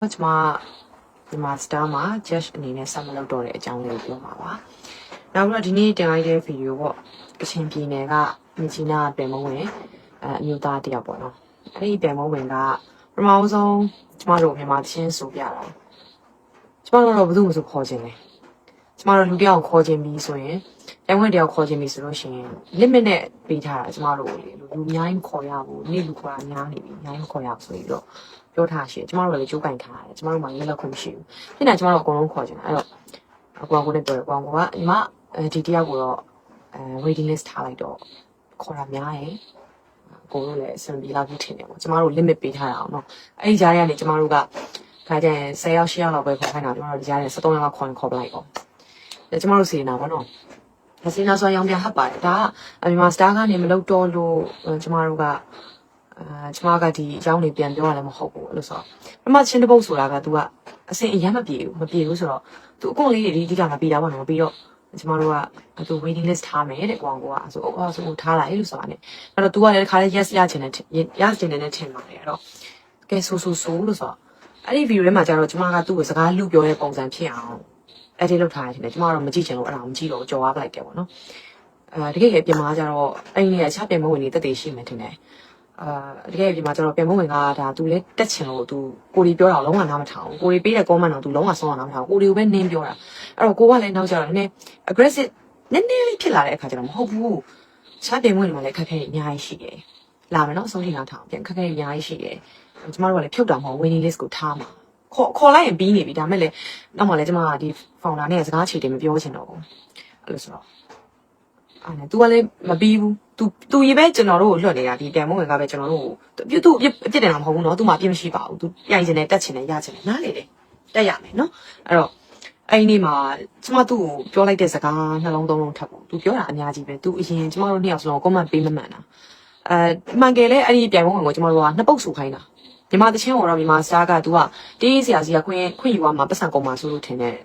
ကျွန်မဒီမှာ star မှာ judge အနေနဲ့ဆက်မလုပ်တော့တဲ့အကြောင်းလေးကိုပြောမှာပါ။နောက်ပြီးတော့ဒီနေ့တင်လိုက်တဲ့ video ပေါ့ကချင်ပြည်နယ်ကမြချီနာပြန်မဝင်အဲအမျိုးသားတယောက်ပေါ့နော်။အဲ့ဒီပြန်မဝင်ကပထမဆုံးကျမတို့မြန်မာချင်းဆိုပြတာ။ကျမတို့တော့ဘယ်သူမှမဆိုခေါ်ခြင်းလဲ။ကျမတို့လူတယောက်ခေါ်ခြင်းပြီးဆိုရင်ပြန်ဝင်တယောက်ခေါ်ခြင်းပြီးဆိုလို့ရှိရင် limit နဲ့ပေးထားတာကျမတို့ကိုလေလူအများကြီးခေါ်ရဘူးနေ့လူခေါ်တာများနေပြီအများကြီးခေါ်ရအောင်ဆိုပြီးတော့ ပြောထားရှင့်ကျမတို့လည်းကြိုးကင်ထားတယ်ကျမတို့မှလည်းလက်ခွင့်မရှိဘူးဖြစ်နေကျမတို့အကုန်လုံးခေါ်ချင်တာအဲ့တော့အကွာကိုလည်းပြောတယ်ကွာကိုကညီမအဲဒီတယောက်ကိုတော့အဲ waiting list ထားလိုက်တော့ခေါ်တာများရင်ကိုတို့လည်းအဆင်ပြေလောက်ထင်တယ်ပေါ့ကျမတို့ limit ပေးထားတာအောင်နော်အဲ့ဒီကြားထဲကနေကျမတို့ကခါကျရင်10ယောက်10ယောက်လောက်ပဲခေါ်ခိုင်းတာကျမတို့ဒီကြားထဲ73ယောက်ခေါ်ရင်ခေါ်ပလိုက်ပေါ့ဒါကျမတို့စီနေတာပေါ့နော်ဒါစီနာဆိုရောင်ပြန်ဟပ်ပါတယ်ဒါကမြန်မာ star ကနေမလုပ်တော့လို့ကျမတို့က အာကျမကဒီအကြောင်းတွေပြန်ပြောရလည်းမဟုတ်ဘူးအဲ့လိုဆိုတော့ပထမချင်းတစ်ပုတ်ဆိုတာက तू ကအစင်အရင်မပြေဘူးမပြေဘူးဆိုတော့ तू အကုန်လေးတွေဒီကမပြေတာပေါ့နော်ပြီးတော့ကျမတို့က तू waiting list ထားမယ်တဲ့ကောင်ကဆိုအော်ဆိုထားလိုက်လို့ဆိုတာ ਨੇ အဲ့တော့ तू ကလည်းတစ်ခါလေး yes ရချင်တယ်ရချင်တယ်နဲ့ထင်ပါတယ်အဲ့တော့ကဲဆိုဆိုဆိုလို့ဆိုတော့အဲ့ဒီ video ထဲမှာကျတော့ကျမကသူ့ကိုစကားလူပြောတဲ့ပုံစံဖြစ်အောင်အဲ့ဒီလောက်ထားရတယ်ကျမကတော့မကြည့်ချင်လို့အဲ့ဒါကိုမကြည့်တော့ကြော်သွားပလိုက်တယ်ပေါ့နော်အဲတကယ်ကြီးပြင်မာကျတော့အဲ့ဒီနေရာချပြင်မဝင်နေတက်တည်ရှိမှထင်တယ် အာတကယ်ဒီမှာကျတော့ပြန်မဝင်ကဒါသူလည်းတက်ချင်လို့သူကိုရီပြောတာလုံးဝနားမထောင်ဘူးကိုရီပေးတဲ့ comment တော့သူလုံးဝဆုံးအောင်နားမထောင်ဘူးကိုရီကိုပဲနင်းပြောတာအဲ့တော့ကိုကလည်းနောက်ကျတော့နည်းနည်း aggressive နည်းနည်းလေးဖြစ်လာတဲ့အခါကျတော့မဟုတ်ဘူးချားပြန်ဝင်မှာလည်းခက်ခဲအများကြီးရှိတယ်လာမယ်နော်အဆုံးထိနားထောင်ပြန်ခက်ခဲအများကြီးရှိတယ်ကျမတို့ကလည်းဖြုတ်တာမဟုတ် winning list ကိုထားမှာခေါ်ခေါ်လိုက်ရင်ပြီးနေပြီဒါမဲ့လည်းနောက်မှလည်းကျမကဒီ founder နဲ့စကားချေတယ်မပြောချင်တော့ဘူးအဲ့လိုဆိုတော့အဲ့နဲ့ तू ကလည်းမပြီးဘူး သူသူရေးပဲကျွန်တော်တို့ကိုလွှတ်နေတာဒီတန်မိုးဝင်ကပဲကျွန်တော်တို့ကိုပြုတ်သူအပြစ်တင်တာမဟုတ်ဘူးเนาะသူမှအပြစ်မရှိပါဘူးသူပြိုင်ချင်တယ်တက်ချင်တယ်ရချင်တယ်နားလေတယ်တက်ရမယ်เนาะအဲ့တော့အဲ့ဒီနေ့မှာကျမသူ့ကိုပြောလိုက်တဲ့စကားနှလုံးသုံးလုံးထပ်ပေါ့သူပြောတာအများကြီးပဲသူအရင်ကျမတို့နှစ်ယောက်စလုံး comment ပေးမမှန်တာအဲမှန်ကယ်လဲအဲ့ဒီပြိုင်ပွဲဝင်ကိုကျမတို့ကနှစ်ပုတ်ဆူခိုင်းတာညီမတချင်းကိုတော့ညီမစားကသူကတေးစရာစီကခွင်းခွင့်ယူသွားမှာပတ်စံကုန်မှာဆိုလို့ထင်တယ်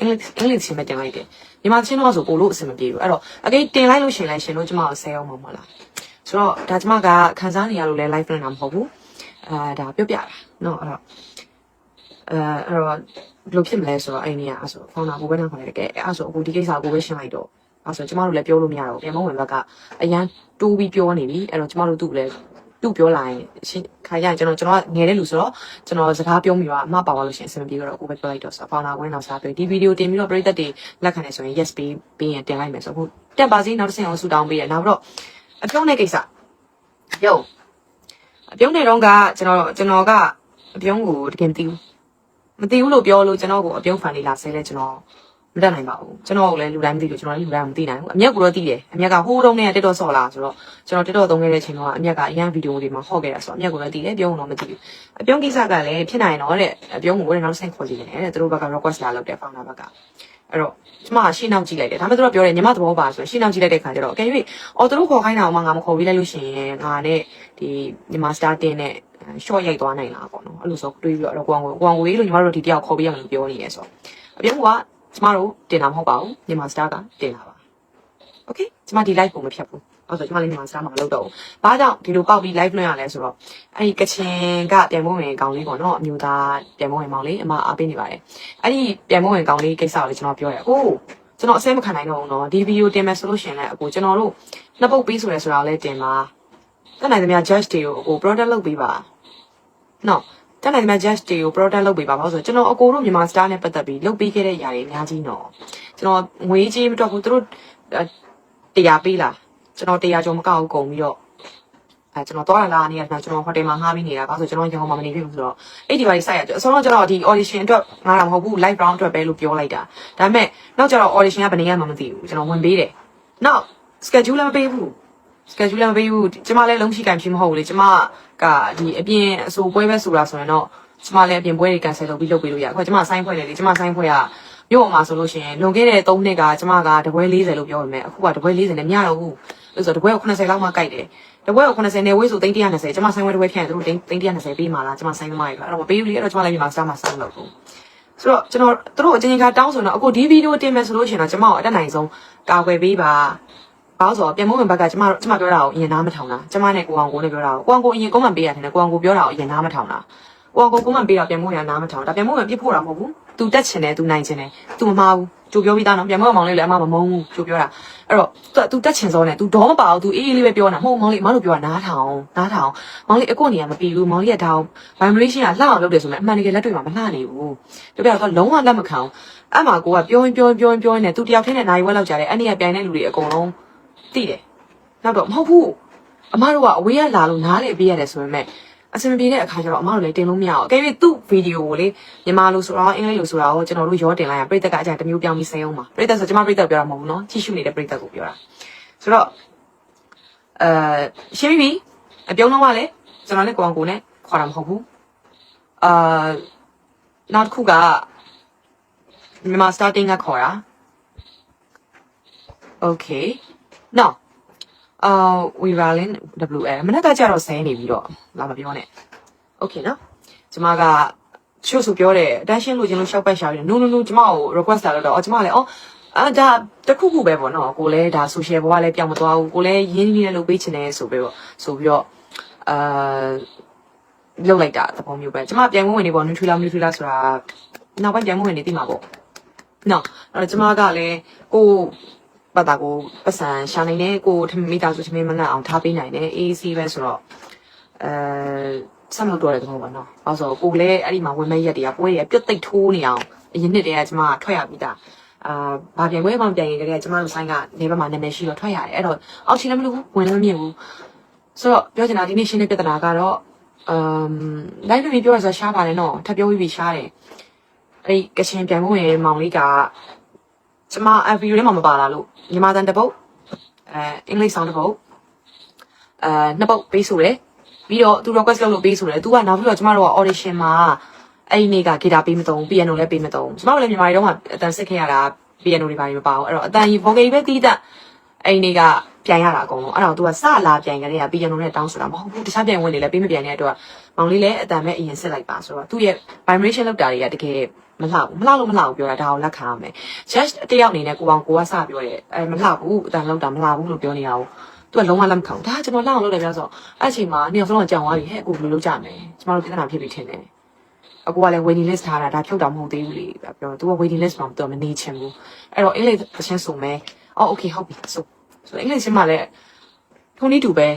အင်္ဂလိပ်အင်္ဂလိပ်ချင်းပဲတင်လိုက်တယ်မြန်မာချင်းတော့ဆိုကိုလို့အဆင်မပြေဘူးအဲ့တော့အကိတင်လိုက်လို့ရှင်လိုက်ရှင်တို့ကျမကိုဆဲအောင်မှာမလားဆိုတော့ဒါကျမကခန်းစားနေရလို့လဲ live လုပ်တာမဟုတ်ဘူးအာဒါပြောပြတာနော်အဲ့တော့အဲအဲ့တော့ဘယ်လိုဖြစ်မလဲဆိုတော့အဲ့နေရအဆိုဖုန်းနာကိုပဲနှောက်ခေါ်လိုက်တယ်အဲ့ဆိုအခုဒီကိစ္စကိုပဲရှင်းလိုက်တော့အဲ့ဆိုကျမတို့လည်းပြောလို့မရတော့ဘူးပြန်မဝင်ဘက်ကအရန်တိုးပြီးပြောနေပြီအဲ့တော့ကျမတို့သူ့ကိုလည်း သူ့ပြောလာရင်ရှင်းခါရရင်ကျွန်တော်ကျွန်တော်ငယ်တဲ့လူဆိုတော့ကျွန်တော်စကားပြောမိပါအမပါသွားလို့ရှိရင်အဆင်မပြေတော့ကိုပဲပြောလိုက်တော့ဆိုတော့ဖောင်းတာဝင်တော့စားပြောဒီဗီဒီယိုတင်ပြီးတော့ပရိသတ်တွေလက်ခံနေဆိုရင် yes ပေးပေးရင်တင်လိုက်မယ်ဆိုတော့အခုတက်ပါစီနောက်တစ်ဆင့်အောင်ဆူတောင်းပေးရနောက်ပြီးတော့အပြုံးတဲ့ကိစ္စရုပ်အပြုံးတဲ့တော့ကကျွန်တော်ကျွန်တော်ကအပြုံးကိုတကယ်မသိဘူးမသိဘူးလို့ပြောလို့ကျွန်တော်ကိုအပြုံးဖန်လေးလာဆဲလဲကျွန်တော် မတတ်နိုင်ပါဘူးကျွန်တော်ကလည်းလူတိုင်းမသိလို့ကျွန်တော်လည်းလူတိုင်းမသိနိုင်ဘူးအမျက်ကိုတော့သိတယ်အမျက်ကဟိုးတုံးနဲ့တက်တော့ဆော့လာဆိုတော့ကျွန်တော်တက်တော့သုံးခဲ့တဲ့အချိန်တော့အမျက်ကအရန်ဗီဒီယိုတွေမှာဟော့ခဲ့တာဆိုတော့အမျက်ကိုလည်းသိတယ်ပြုံးတော့မသိဘူးအပြုံးကိစ္စကလည်းဖြစ်နိုင်တော့တဲ့အပြုံးကိုလည်းနောက်ဆက်ခေါ်ကြည့်နေတယ်သူတို့ဘက်က request လာလုပ်တယ် founder ဘက်ကအဲ့တော့ကျမရှင်းနောက်ကြည့်လိုက်တယ်ဒါပေမဲ့သူတို့ပြောတယ်ညီမသဘောပါဆိုရှင်းနောက်ကြည့်လိုက်တဲ့ခါကျတော့အကယ်၍အော်သူတို့ခေါ်ခိုင်းတာမှငါမခေါ်ပြီးလိုက်လို့ရှိရင်ငါနဲ့ဒီညီမ star တင်နဲ့ short ရိုက်သွားနိုင်လားပေါ့နော်အဲ့လိုဆိုတွေးပြီးတော့ကိုအောင်ကိုကိုအောင်ကိုလေးလို့ညီမတို့ဒီတယောက်ခေါ်ပေးရမယ်လို့ပြောနေရဲဆိုအပြုံးက ကျမတို့တင်တာမဟုတ်ပါဘူးညီမ star ကတင်တာပါ okay ကျမဒီ live ကိုမဖြတ်ဘူးအဲ့ဆိုကျမလေးညီမ star မှာမလုပ်တော့ဘူးဘာကြောင့်ဒီလိုပေါက်ပြီး live လွှင့်ရလဲဆိုတော့အဲ့ဒီကချင်ကပြန်မို့ဝင်ကောင်လေးပေါ့နော်အမျိုးသားပြန်မို့ဝင်မောင်လေးအမအားပေးနေပါတယ်အဲ့ဒီပြန်မို့ဝင်ကောင်လေးကိစ္စကိုလည်းကျွန်တော်ပြောရအခုကျွန်တော်အစဲမခံနိုင်တော့ဘူးเนาะဒီဗီဒီယိုတင်မယ်ဆိုလို့ရှိရင်လည်းအခုကျွန်တော်တို့နှစ်ပုတ်ပေးဆိုရဲဆိုတာကိုလည်းတင်ပါတက်နိုင်သမျှ judge တွေကိုအခု product လုပ်ပေးပါနော် တက်နိုင်သမျှ judge တွေကို product လုပ်ပေးပါဘာလို့ဆိုကျွန်တော်အကိုတို့မြန်မာ star နဲ့ပတ်သက်ပြီးလုပ်ပေးခဲ့တဲ့ຢာတွေအများကြီးနော်ကျွန်တော်ငွေကြီးမတော့ဘူးသူတို့တရားပေးလားကျွန်တော်တရားကျော်မကောက်ဘူးကုန်ပြီးတော့အဲကျွန်တော်သွားလာနေရတာကျွန်တော်ဟိုတယ်မှာငှားပြီးနေတာဘာလို့ဆိုကျွန်တော်ရန်ကုန်မှာမနေဖြစ်ဘူးဆိုတော့အဲ့ဒီဘာကြီးစိုက်ရအစောတော့ကျွန်တော်ဒီ audition အတွက်ငါတော့မဟုတ်ဘူး live round အတွက်ပဲလို့ပြောလိုက်တာဒါပေမဲ့နောက်ကျတော့ audition ကဘယ်နေရာမှမသိဘူးကျွန်တော်ဝင်ပေးတယ်နောက် schedule လည်းမပေးဘူး schedule လည်းမပေးဘူးကျမလည်းလုံးရှိကံဖြစ်မဟုတ်ဘူးလေကျမကဒီအပြင်အဆိုပွဲပဲဆိုတာဆိုရင်တော့ကျမလည်းအပြင်ပွဲတွေ cancel လုပ်ပြီးလုပ်ပေးလို့ရအခုကျမဆိုင်းဖွဲ့တယ်လေကျမဆိုင်းဖွဲ့ကမြို့အောင်မှာဆိုလို့ရှိရင်လွန်ခဲ့တဲ့3နှစ်ကကျမကတပွဲ40လို့ပြောရမယ်အခုကတပွဲ40နဲ့မရတော့ဘူးလို့ဆိုတော့တပွဲ80လောက်မှကြိုက်တယ်တပွဲ80နဲ့ဝေးဆို320ကျမဆိုင်းပွဲတပွဲဖြန့်သူတို့320ပေးမှာလားကျမဆိုင်းသမားတွေအဲ့တော့မပေးဘူးလေအဲ့တော့ကျမလည်းမြန်မာစတာမှာဆောင်းလုပ်ဘူးဆိုတော့ကျွန်တော်တို့အချင်းချင်းကတောင်းဆိုတော့အခုဒီဗီဒီယိုတင်မယ်ဆိုလို့ရှိရင်တော့ကျမကိုအတက်နိုင်ဆုံးကာကွယ်ပေးပါ ဘာလို့ဆိုတော့ပြန်မုံဘက်ကကျမတို့ကျမပြောတာကိုအရင်နားမထောင်တာကျမနဲ့ကိုအောင်ကိုနဲ့ပြောတာကိုကိုအောင်ကိုအရင်ကုန်းမှပေးရတယ်နဲ့ကိုအောင်ကိုပြောတာကိုအရင်နားမထောင်တာကိုအောင်ကိုကုန်းမှပေးတာပြန်မုံရနားမထောင်ဒါပြန်မုံကပြစ်ဖို့တာမဟုတ်ဘူးသူတက်ချင်တယ်သူနိုင်ချင်တယ်သူမမာဘူးကြိုပြောပြီးသားနော်ပြန်မုံမောင်လေးလည်းအမမမုံဘူးကြိုပြောတာအဲ့တော့သူသူတက်ချင်စောနဲ့သူတော့မပါဘူးသူအေးအေးလေးပဲပြောနေတာမဟုတ်မောင်လေးအမတို့ပြောတာနားထောင်နားထောင်မောင်လေးအကိုနေရမပြီးဘူးမောင်လေးကဒါ vibration ကလှအောင်လုပ်တယ်ဆိုမှအမှန်တကယ်လက်တွေ့မှာမလှနိုင်ဘူးပြောပြတော့လုံးဝလက်မခံအောင်အမကိုကပြောရင်ပြောရင်ပြောရင်ပြောရင်နဲ့သူတယောက်ထင်းနဲ့နိုင်ဝက်လောက်ကြတယ်အဲ့ဒီကပြိုင်တဲ့လူတွေအကုန်လုံး သိတယ်နောက်တော့မဟုတ်ဘူးအမတို့ကအဝေးကလာလို့နားလေပေးရတယ်ဆိုပေမဲ့အဆင်ပြေတဲ့အခါကျတော့အမတို့လည်းတင်လို့မရအောင်အကယ်၍သူ့ဗီဒီယိုကိုလေမြန်မာလိုဆိုတော့အင်္ဂလိပ်လိုဆိုတော့ကျွန်တော်တို့ရောတင်လိုက်ရပြည်သက်ကအကြံတစ်မျိုးပြောင်းပြီးဆင်းအောင်ပါပြည်သက်ဆိုကျွန်မပြည်သက်ပြောတာမဟုတ်ဘူးနော်ကြီးရှုနေတဲ့ပြည်သက်ကိုပြောတာဆိုတော့အဲရှင်းပြီအပြုံးလုံးကလည်းကျွန်တော်လည်းကိုအောင်ကိုနဲ့ခေါ်တာမဟုတ်ဘူးအာနောက်တစ်ခုကမြန်မာ starting ကခေါ်တာ okay now အာဝီဗာလင် WL မနေ့ကကြတော့ဆဲနေပြီးတော့လာမပြောနဲ့ okay နော်ကျမကချို့ဆိုပြောတယ် attention လို့ခြင်းလို့ရှောက်ပတ်ရှာပြီး no no no ကျမကို request လာတော့အော်ကျမလည်းအော်အာဒါတခုခုပဲပေါ့နော်ကိုလည်းဒါ social ဘဝလည်းပြောင်းမသွားဘူးကိုလည်းရင်းနှီးနေလို့ပေးချင်တယ်ဆိုပြီးတော့ဆိုပြီးတော့အာလုပ်လိုက်တာသဘောမျိုးပဲကျမပြန်ဝင်နေပေါ့ Nutella Nutella ဆိုတာနောက်ပိုင်းပြန်ဝင်နေသိမှာပေါ့နော်အဲ့တော့ကျမကလည်းကို ပတ်တာကိုပတ်စံရှာနိုင်တယ်ကိုထမိသားစုထမင်းမငတ်အောင်ထားပေးနိုင်တယ် AC ပဲဆိုတော့အဲဆက်မလို့တော့တဲ့သဘောပါနော်။အဲဆိုကိုလည်းအဲ့ဒီမှာဝင်မဲ့ရက်တွေကပွဲတွေကပြုတ်သိပ်ထိုးနေအောင်အရင်နှစ်တည်းကကျမထွက်ရပြီးသားအာဘာပြန်ပွဲမှပြန်ရင်တည်းကကျမတို့ဆိုင်ကနေဘက်မှာနာမည်ရှိတော့ထွက်ရတယ်အဲ့တော့အောက်ချင်လည်းမလို့ဘူးဝင်လည်းမမြင်ဘူးဆိုတော့ပြောချင်တာဒီနေ့ရှင်းတဲ့ပြဿနာကတော့အမ်လိုက်လို့ပြောရဆိုရှားပါတယ်နော်ထပ်ပြောပြီးပြီးရှားတယ်အဲ့ဒီကချင်ပြန်ပွဲမောင်လေးက ကျမအဗီဒီယိုထဲမှာမပါလာလို့ညီမတန်တစ်ပုတ်အဲအင်္ဂလိပ်ဆောင်တစ်ပုတ်အဲနှစ်ပုတ်ပေးဆိုတယ်ပြီးတော့သူ request လုပ်လို့ပေးဆိုတယ်သူကနောက်ပြီးတော့ကျမတို့က audition မှာအဲ့ဒီနေ့ကဂီတာပေးမသုံး piano လည်းပေးမသုံးကျမတို့လည်းမြန်မာပြည်တော့ကအတန်စစ်ခဲ့ရတာ piano တွေပါမပါဘူးအဲ့တော့အတန်ကြီး vocal ပဲတီးတတ်အဲ့ဒီနေ့ကပြန်ရတာအကုန်လုံးအဲ့တော့သူကစလာပြန်ကြတဲ့က piano နဲ့တောင်းဆိုတာမဟုတ်ဘူးတခြားပြန်ဝင်နေလည်းပေးမပြန်တဲ့အတွက်မောင်လေးလည်းအတန်ပဲအရင်စစ်လိုက်ပါဆိုတော့သူ့ရဲ့ vibration လောက်တာတွေကတကယ် မလှဘူးမလှလို့မလှဘူးပြောတာဒါကိုလက်ခံရမယ် just တယောက်အနေနဲ့ကိုပေါင်းကိုကစပြောတယ်အဲမလှဘူးအတန်လောက်တာမလှဘူးလို့ပြောနေတာကိုသူကလုံးဝလက်မခံဘူးဒါကျွန်တော်လှအောင်လုပ်တယ်ပြောဆိုအဲ့အချိန်မှာနှစ်ယောက်စလုံးကကြောင်သွားပြီဟဲ့ကိုဘယ်လိုလုပ်ကြမလဲကျမတို့ပြဿနာဖြစ်ပြီးထင်တယ်အကူကလည်း waiting list ထားတာဒါဖြုတ်တာမဟုတ်သေးဘူးလေပြောသူက waiting list မှာသူကမနေချင်ဘူးအဲ့တော့အင်္ဂလိပ်သချင်းဆိုမယ်အော် okay ဟုတ်ပြီဆိုဆိုအင်္ဂလိပ်ချင်းမှလည်းထုံးနည်းတူပဲ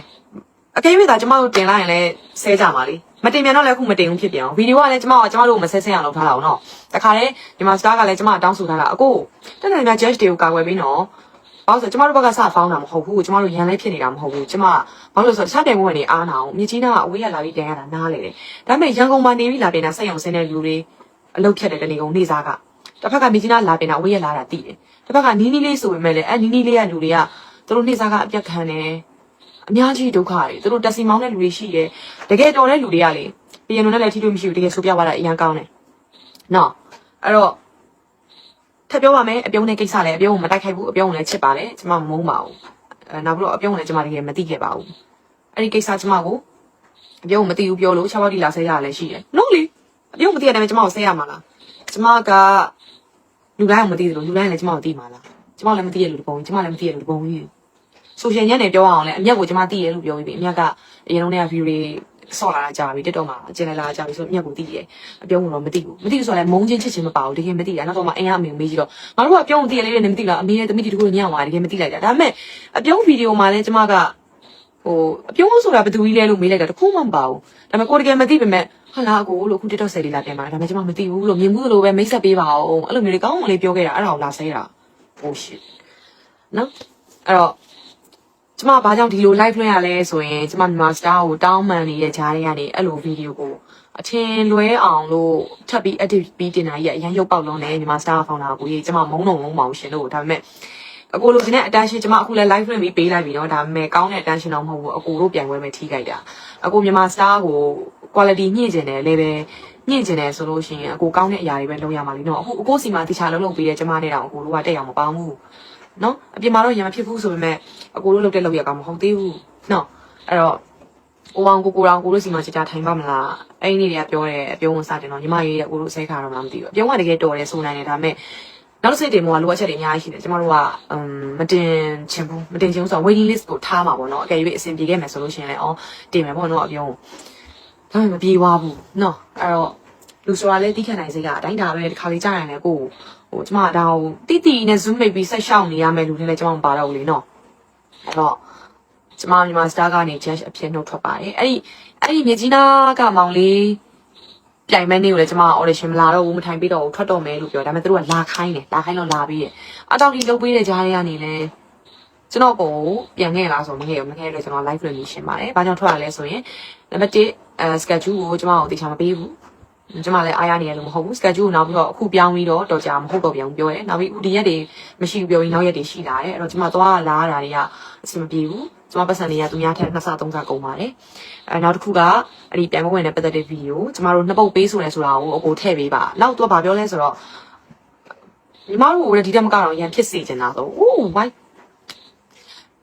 အကယ်၍သာကျမတို့တင်လိုက်ရင်လည်းဆဲကြပါလိမ တင်ပြန်တော့လည်းအခုမတင်ဘူးဖြစ်ပြန်အောင်ဗီဒီယိုကလည်းကျမကကျမတို့မဆဲဆဲအောင်လုပ်ထားတာအောင်နော်တခါတည်းဒီမှာ star ကလည်းကျမတောင်းဆိုထားတာအကိုတက်တယ်များ judge တွေကိုကာကွယ်ပြီးနော်ဘာလို့ဆိုကျမတို့ဘက်ကစဖောင်းတာမဟုတ်ဘူးကျမတို့ရန်လေးဖြစ်နေတာမဟုတ်ဘူးကျမဘာလို့ဆိုတခြားပြန်ဝင်နေအားနာအောင်မြကြီးနာကအဝေးရလာပြီးပြန်ရတာနားလေတယ်ဒါပေမဲ့ရန်ကုန်မှာနေပြီးလာပြန်တာစိတ်အောင်ဆင်းတဲ့လူတွေအလုပ်ဖြတ်တဲ့တနေကုန်နေစားကတစ်ဖက်ကမြကြီးနာလာပြန်တာအဝေးရလာတာတည်တယ်တစ်ဖက်ကနီးနီးလေးဆိုပေမဲ့လည်းအဲနီးနီးလေးရလူတွေကသူတို့နေစားကအပြတ်ခံတယ် အများကြီးဒုက္ခတွေသူတို့တက်စီမောင်းတဲ့လူတွေရှိတယ်တကယ်တော်တဲ့လူတွေကလေပြန်လို့လည်းထိလို့မရှိဘူးတကယ်ဆိုပြသွားတာအရင်ကောင်းတယ်နော်အဲ့တော့ထပ်ပြောပါမယ်အပြုံးတဲ့ကိစ္စလည်းအပြုံးကိုမတိုက်ခိုက်ဘူးအပြုံးကိုလည်းချစ်ပါတယ်ကျမမုန်းပါဘူးအဲနောက်ပြီးတော့အပြုံးကိုလည်းကျမတကယ်မသိခဲ့ပါဘူးအဲ့ဒီကိစ္စကျမကိုအပြုံးကိုမသိဘူးပြောလို့6ပေါက်တိလာဆဲရလည်းရှိတယ်နော်လေအပြုံးမသိရတဲ့ကျမကိုဆဲရမှာလားကျမကလူတိုင်းကိုမသိသလိုလူတိုင်းလည်းကျမကိုသိမှာလားကျမလည်းမသိရလူတပုံကျမလည်းမသိရလူတပုံကြီး ဆိုရှယ်ညက်နေပြောအောင်လဲအမျက်ကိုကျမသိရလို့ပြောပြီးပြီအမျက်ကအရင်လုံးတည်းက view တွေဆော့လာတာကြာပြီတက်တော့မှကျင်လာတာကြာပြီဆိုအမျက်ကိုသိတယ်အပြုံးကတော့မသိဘူးမသိဘူးဆိုတော့လည်းမုန်းချင်းချစ်ချင်းမပါဘူးတကယ်မသိတာနောက်တော့မှအင်အားအမေကိုမေးကြည့်တော့ငါတို့ကအပြုံးသိရလေးနဲ့မသိလားအမေရဲ့တမိတီတကူညံ့သွားတယ်တကယ်မသိလိုက်တာဒါပေမဲ့အပြုံးဗီဒီယိုမှာလည်းကျမကဟိုအပြုံးဆိုတာဘယ်သူကြီးလဲလို့မေးလိုက်တာတခုမှမပါဘူးဒါပေမဲ့ကိုတကယ်မသိပေမဲ့ဟာလာကိုလို့ခု TikTok ဆယ်လေးလာပြန်ပါဒါပေမဲ့ကျမမသိဘူးလို့မြင်ဘူးလို့ပဲမိတ်ဆက်ပေးပါအောင်အဲ့လိုမျိုးလေးကောင်းမလေးပြောခဲ့တာအဲ့ဒါကိုလာဆဲတာ oh shit နော်အဲ့တော့ ကျမဘာကြောင့်ဒီလို live လွှင့်ရလဲဆိုရင်ကျမမြန်မာ star ကိုတောင်းပန်နေတဲ့ဂျားတွေကနေအဲ့လိုဗီဒီယိုကိုအထင်လွဲအောင်လို့ထပ်ပြီး edit ပြီးတင်တာကြီးအရင်ရုပ်ပေါက်လုံးနဲ့မြန်မာ star ဖောင်တာကိုကြီးကျမမုံလုံးလုံးမအောင်ရှင်လို့ဒါပေမဲ့အကိုလိုချင်တဲ့ attention ကျမအခုလဲ live လွှင့်ပြီးပေးလိုက်ပြီเนาะဒါပေမဲ့ကောင်းတဲ့ attention တော့မဟုတ်ဘူးအကိုတို့ပြန်ပွဲမဲ့ထိခိုက်တာအကိုမြန်မာ star ကို quality ညှင့်ကျင်တယ် level ညှင့်ကျင်တယ်ဆိုလို့ရှိရင်အကိုကောင်းတဲ့အရာတွေပဲလုပ်ရမှာလीเนาะအခုအကိုစီမှာတခြားလုံးလုံးပေးတဲ့ကျမနဲ့တောင်အကိုတို့ကတက်အောင်မပေါင်းဘူး နော်အပြင်မှာတော့ရံမဖြစ်ဘူးဆိုပေမဲ့အကိုတို့လုပ်တဲ့လုပ်ရကောင်မဟုတ်သေးဘူးနော်အဲ့တော့ကိုအောင်ကိုကိုအောင်ကိုတို့စီမှာကြာကြာထိုင်ပါမလားအဲ့ဒီနေ့တွေကပြောတယ်အပြုံးဝင်စတယ်နော်ညီမရေးတဲ့ကိုတို့ဆဲခါတော့မလားမသိဘူးအပြုံးကတကယ်တော်တယ်ဆိုနိုင်တယ်ဒါပေမဲ့နောက်တစ်စိတ်တင်မောကလိုအပ်ချက်တွေအများကြီးရှိတယ်ကျမတို့ကအမ်မတင်ချင်ဘူးမတင်ချင်ဘူးဆိုတော့ waiting list ကိုထားမှာပေါ့နော်အကယ်၍အဆင်ပြေခဲ့မယ်ဆိုလို့ရှိရင်လည်းအော်တင်မယ်ပေါ့နော်အပြုံးဒါပေမဲ့မပြေသွားဘူးနော်အဲ့တော့လူဆိုတာလည်းတိခတ်နိုင်စိတ်ကအတိုင်းဒါပဲတစ်ခါလေးကြားရတယ်ကို ဟိုကျမဒါဟိုတိတိနဲ့ zoom မိတ်ပြီးဆက်ရှောက်နေရမယ်လူတွေလည်းကျမမပါတော့ဘူးလေနော်အဲ့တော့ကျမမြန်မာစတာကနေ judge အဖြစ်နှုတ်ထွက်ပါတယ်အဲ့ဒီအဲ့ဒီမြေကြီးနာကမောင်လေးပြိုင်မဲနေကိုလည်းကျမ audition မလာတော့ဘူးမထိုင်ပြီးတော့ဘူးထွက်တော့မယ်လို့ပြောဒါပေမဲ့သူတို့ကလာခိုင်းတယ်လာခိုင်းတော့လာပြီးတယ်အတောက်ကြီးလုပ်ပေးတဲ့ကြားထဲကနေလည်းကျွန်တော်ကိုပြန်ခဲ့လားဆိုမခဲ့ဘူးမခဲ့လို့ကျွန်တော် live လို့ရှင်းပါတယ်။ဘာကြောင့်ထွက်ရလဲဆိုရင်နံပါတ်1အဲ schedule ကိုကျွန်မတို့တေချာမပေးဘူး။ ကျွန်မလည်းအားရနေရလို့မဟုတ်ဘူး schedule ကိုနောက်ပြီးတော့အခုပြောင်းပြီးတော့တော်ကြာမဟုတ်တော့ပြန်ဘူးပြောရဲ။နောက်ပြီးဦးဒီရက်တွေမရှိဘူးပြောရင်နောက်ရက်တွေရှိလာတယ်။အဲ့တော့ကျွန်မသွားလာရတာတွေကအဆင်မပြေဘူး။ကျွန်မပတ်စံတွေကသူများထက်နှစ်ဆသုံးဆကုန်ပါတယ်။အဲနောက်တစ်ခုကအဲ့ဒီပြန်မဝင်တဲ့ပတ်သက်တဲ့ဗီဒီယိုကျွန်မတို့နှစ်ပုတ်ပေးဆိုလဲဆိုတာကိုအကိုထည့်ပေးပါ။နောက်တော့ဗာပြောလဲဆိုတော့ညီမတို့ကလည်းဒီတက်မကတော့ရန်ဖြစ်စေချင်တာဆို။အိုး why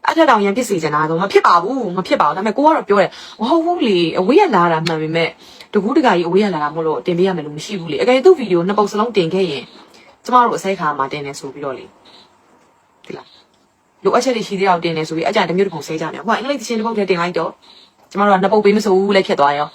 အဲ့ဒါတောင်ရန်ဖြစ်စေချင်တာဆိုမဖြစ်ပါဘူးမဖြစ်ပါဘူးဒါပေမဲ့ကိုကတော့ပြောတယ်မဟုတ်ဘူးလေအဝေးရလာတာမှန်ပေမဲ့ တကူးတကကြီးအဝေးရလာတာမဟုတ်လို့တင်ပေးရမယ်လို့မရှိဘူးလေအကယ်သူ့ဗီဒီယိုနှစ်ပုတ်စလုံးတင်ခဲ့ရင်ကျမတို့အစိတ်ခါမှာတင်နေဆိုပြီးတော့လေဒီလားလိုအပ်ချက်တွေရှိသေးအောင်တင်နေဆိုပြီးအကြံတစ်မျိုးတစ်ပုံဆဲကြတယ်ဟိုကအင်္ဂလိပ်သချင်းတစ်ပုတ်တည်းတင်လိုက်တော့ကျမတို့ကနှစ်ပုတ်ပေးမဆိုဘူးလည်းဖြစ်သွားရော